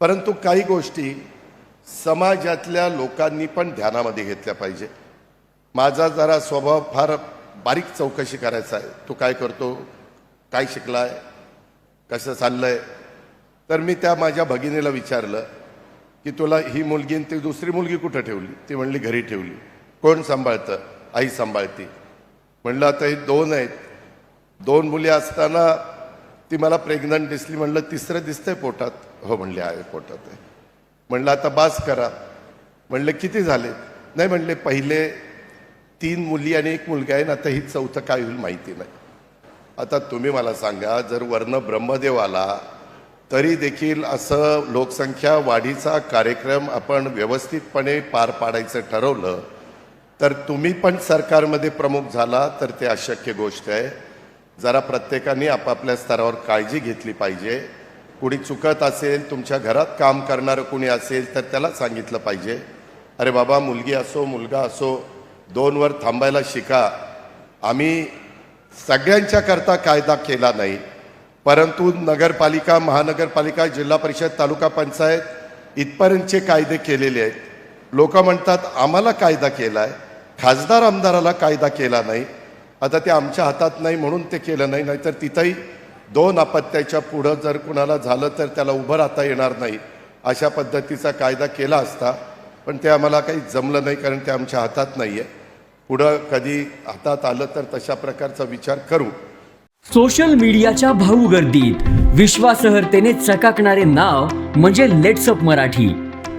परंतु काही गोष्टी समाजातल्या लोकांनी पण ध्यानामध्ये घेतल्या पाहिजे. माझा जरा स्वभाव फार बारीक चौकशी करायचा आहे. तू काय करतो? काय शिकलाय? कसं चाललंय? तर मी त्या माझ्या भगिनीला विचारलं की तुला ही मुलगी ती दुसरी मुलगी कुठं ठेवली? ती म्हणली घरी ठेवली. कोण सांभाळतं? आई सांभाळती. म्हणलं आता हे दोन आहेत. दोन मुली असताना ती मला प्रेग्नंट दिसली म्हणलं तिसरं दिसतंय पोटात. हो म्हणले आहे पोटात आहे. म्हणलं आता बास करा. म्हणलं किती झाले? नाही म्हणले पहिले तीन मुली आणि एक मुलगा आहे ना आता ही चौथं काय होईल माहिती नाही. आता तुम्ही मला सांगा जर वर्ण ब्रह्मदेव आला तरी देखील असं लोकसंख्या वाढीचा कार्यक्रम आपण व्यवस्थितपणे पार पाडायचं ठरवलं तर तुम्ही पण सरकारमध्ये प्रमुख झाला तर ते अशक्य गोष्ट आहे. जरा प्रत्येकाने आपापल्या स्तरावर काळजी घेतली पाहिजे. कुणी चुकत असेल तुमच्या घरात काम करणारं कुणी असेल तर त्याला सांगितलं पाहिजे. अरे बाबा मुलगी असो मुलगा असो दोनवर थांबायला शिका. आम्ही सगळ्यांच्याकरता कायदा केला नाही. परंतु नगरपालिका महानगरपालिका जिल्हा परिषद तालुका पंचायत इथपर्यंतचे कायदे केलेले आहेत. लोक म्हणतात आम्हाला कायदा केला आहे खासदार आमदाराला कायदा केला नाही. आता ते आमच्या हातात नाही म्हणून ते केलं नाही नाहीतर तिथंही दोन अपत्याच्या पुढं जर कुणाला झालं तर त्याला उभं राहता येणार नाही. अशा पद्धतीचा कायदा केला असता पण ते आम्हाला काही जमलं नाही कारण ते आमच्या हातात नाही आहे पुढं कधी हातात आलं तर तशा प्रकारचा विचार करू. सोशल मीडियाच्या भाऊ गर्दीत विश्वासहर्तेने चकाकणारे नाव म्हणजे लेट्सअप मराठी.